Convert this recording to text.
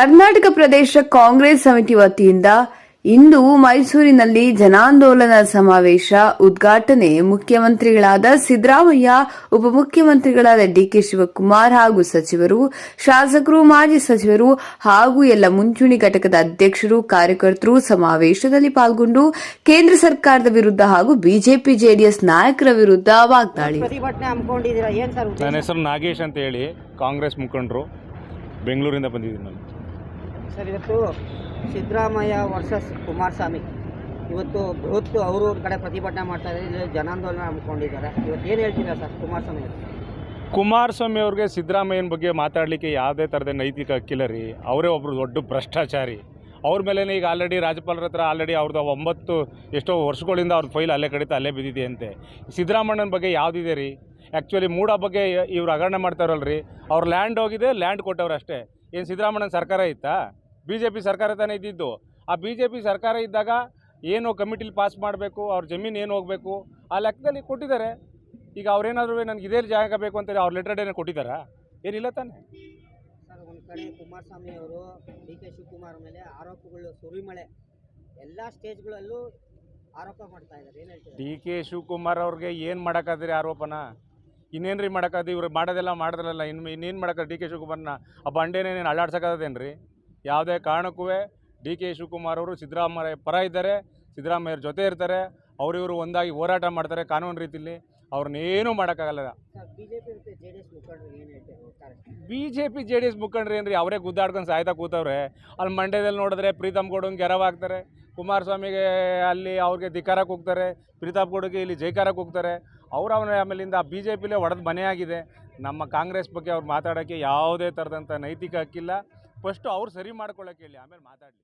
ಕರ್ನಾಟಕ ಪ್ರದೇಶ ಕಾಂಗ್ರೆಸ್ ಸಮಿತಿ ವತಿಯಿಂದ ಇಂದು ಮೈಸೂರಿನಲ್ಲಿ ಜನಾಂದೋಲನ ಸಮಾವೇಶ ಉದ್ಘಾಟನೆ. ಮುಖ್ಯಮಂತ್ರಿಗಳಾದ ಸಿದ್ದರಾಮಯ್ಯ ಉಪಮುಖ್ಯಮಂತ್ರಿಗಳಾದ ಡಿಕೆ ಶಿವಕುಮಾರ್ ಹಾಗೂ ಸಚಿವರು ಶಾಸಕರು ಮಾಜಿ ಸಚಿವರು ಹಾಗೂ ಎಲ್ಲ ಮುಂಚೂಣಿ ಘಟಕದ ಅಧ್ಯಕ್ಷರು ಕಾರ್ಯಕರ್ತರು ಸಮಾವೇಶದಲ್ಲಿ ಪಾಲ್ಗೊಂಡು ಕೇಂದ್ರ ಸರ್ಕಾರದ ವಿರುದ್ಧ ಹಾಗೂ ಬಿಜೆಪಿ ಜೆಡಿಎಸ್ ನಾಯಕರ ವಿರುದ್ಧ ವಾಗ್ದಾಳಿ. ನನ್ನ ಹೆಸರು ನಾಗೇಶ್ ಅಂತ ಹೇಳಿ ಕಾಂಗ್ರೆಸ್ ಮುಖಂಡರು ಬೆಂಗಳೂರಿಂದ ಬಂದಿದ್ದೀನಿ ನಾನು. ಇವತ್ತು ಸಿದ್ದರಾಮಯ್ಯ ವರ್ಸಸ್ ಕುಮಾರಸ್ವಾಮಿ. ಇವತ್ತು ಬೃಹತ್ ಅವರು ಒಂದು ಕಡೆ ಪ್ರತಿಭಟನೆ ಮಾಡ್ತಾ ಇದ್ದಾರೆ, ಇಲ್ಲಿ ಜನಾಂದೋಲನ ಹಮ್ಮಿಕೊಂಡಿದ್ದಾರೆ ಇವತ್ತು ಏನು ಹೇಳ್ತೀರಾ ಸರ್, ಕುಮಾರಸ್ವಾಮಿ? ಕುಮಾರಸ್ವಾಮಿ ಅವ್ರಿಗೆ ಸಿದ್ದರಾಮಯ್ಯನ ಬಗ್ಗೆ ಮಾತಾಡಲಿಕ್ಕೆ ಯಾವುದೇ ಥರದ ನೈತಿಕ ಹಕ್ಕಿಲ್ಲ ರೀ. ಅವರೇ ಒಬ್ಬರು ದೊಡ್ಡ ಭ್ರಷ್ಟಾಚಾರಿ. ಅವ್ರ ಮೇಲೇ ಈಗ ಆಲ್ರೆಡಿ ರಾಜ್ಯಪಾಲರ ಹತ್ರ ಆಲ್ರೆಡಿ ಅವ್ರದ್ದು ಒಂಬತ್ತು ಎಷ್ಟೋ ವರ್ಷಗಳಿಂದ ಅವ್ರ ಫೈಲ್ ಅಲ್ಲೇ ಕಡಿತ, ಅಲ್ಲೇ ಬಿದ್ದಿದೆ ಅಂತೆ. ಸಿದ್ದರಾಮಣ್ಣನ ಬಗ್ಗೆ ಯಾವುದಿದೆ ರೀ? ಆ್ಯಕ್ಚುಲಿ ಮೂಡ ಬಗ್ಗೆ ಇವ್ರು ಹಗರಣೆ ಮಾಡ್ತಾರಲ್ಲ ರೀ ಅವ್ರ ಲ್ಯಾಂಡ್ ಹೋಗಿದೆ ಲ್ಯಾಂಡ್ ಕೊಟ್ಟವ್ರು ಅಷ್ಟೇ ಏನು ಸಿದ್ದರಾಮಣ್ಣನ ಸರ್ಕಾರ ಇತ್ತಾ? ಬಿ ಜೆ ಪಿ ಸರ್ಕಾರ ತಾನೇ ಇದ್ದಿದ್ದು. ಆ ಬಿ ಜೆ ಪಿ ಸರ್ಕಾರ ಇದ್ದಾಗ ಏನು ಕಮಿಟಿಲಿ ಪಾಸ್ ಮಾಡಬೇಕು ಅವ್ರ ಜಮೀನು ಏನು ಹೋಗಬೇಕು ಆ ಲೆಕ್ಕದಲ್ಲಿ ಕೊಟ್ಟಿದ್ದಾರೆ. ಈಗ ಅವ್ರೇನಾದರೂ ನನಗೆ ಇದೇ ಜಾಗ ಬೇಕು ಅಂತೇಳಿ ಅವ್ರ ಲೆಟರ್ ಏನೋ ಕೊಟ್ಟಿದ್ದಾರಾ? ಏನಿಲ್ಲ ತಾನೆ. ಸರ್ ಒಂದು ಕಡೆ ಕುಮಾರಸ್ವಾಮಿ ಅವರು ಡಿ ಕೆ ಶಿವಕುಮಾರ್ ಮೇಲೆ ಆರೋಪಗಳು ಸುರಿಮಳೆ ಎಲ್ಲ ಸ್ಟೇಜ್ಗಳಲ್ಲೂ ಆರೋಪ ಮಾಡ್ತಾ ಇದ್ದಾರೆ. ಏನು ಹೇಳ್ತೀರಾ? ಡಿ ಕೆ ಶಿವಕುಮಾರ್ ಅವ್ರಿಗೆ ಏನು ಮಾಡೋಕ್ಕಾದ್ರಿ ಆರೋಪನ? ಇನ್ನೇನು ರೀ ಮಾಡೋಕ್ಕಾದ ಇವ್ರು ಮಾಡೋದೆಲ್ಲ ಮಾಡಿದ್ರಲ್ಲ ಇನ್ನು ಇನ್ನೇನು ಮಾಡೋಕ್ಕ ಡಿ ಕೆ ಶಿವಕುಮಾರ್ನ ಆ ಬಂಡೇನೇನು ಅಳ್ಳಾಡ್ಸೋಕ್ಕಾಗದೇನು ರೀ ಯಾವುದೇ ಕಾರಣಕ್ಕೂ ಡಿ ಕೆ ಶಿವಕುಮಾರ್ ಅವರು ಸಿದ್ದರಾಮಯ್ಯ ಪರ ಇದ್ದಾರೆ ಸಿದ್ದರಾಮಯ್ಯರ ಜೊತೆ ಇರ್ತಾರೆ ಅವರಿವರು ಒಂದಾಗಿ ಹೋರಾಟ ಮಾಡ್ತಾರೆ ಕಾನೂನು ರೀತಿಯಲ್ಲಿ ಅವ್ರನ್ನೇನೂ ಮಾಡೋಕ್ಕಾಗಲ್ಲ. B J P J D ಮುಖಂಡರು ಎಸ್ ಮುಖಂಡ್ರು ಏನ್ರಿ ಅವರೇ ಗುದ್ದಾಡ್ಕೊಂಡು ಸಾಯ್ತಾ ಕೂತವ್ರೆ. ಅಲ್ಲಿ ಮಂಡ್ಯದಲ್ಲಿ ನೋಡಿದ್ರೆ ಪ್ರೀತಮ್ ಗೌಡಂಗೆ ಗೆರವಾಗ್ತಾರೆ ಕುಮಾರಸ್ವಾಮಿಗೆ ಅಲ್ಲಿ ಅವ್ರಿಗೆ ಧಿಕಾರಕ್ಕೆ ಹೋಗ್ತಾರೆ ಪ್ರೀತಾಪ್ ಗೌಡಗೆ ಇಲ್ಲಿ ಜೈಕಾರಕ್ಕೆ ಹೋಗ್ತಾರೆ. ಅವ್ರು ಅವನ ಆಮೇಲಿಂದ ಬಿ ಜೆ ಪಿಲೇ ಒಡೆದು ಮನೆಯಾಗಿದೆ ನಮ್ಮ ಕಾಂಗ್ರೆಸ್ ಬಗ್ಗೆ ಅವ್ರು ಮಾತಾಡೋಕ್ಕೆ ಯಾವುದೇ ಥರದಂಥ ನೈತಿಕ ಹಕ್ಕಿಲ್ಲ. ಫಸ್ಟು ಅವ್ರು ಸರಿ ಮಾಡ್ಕೊಳ್ಳೋಕೆ ಹೇಳಿ ಆಮೇಲೆ ಮಾತಾಡಲಿ.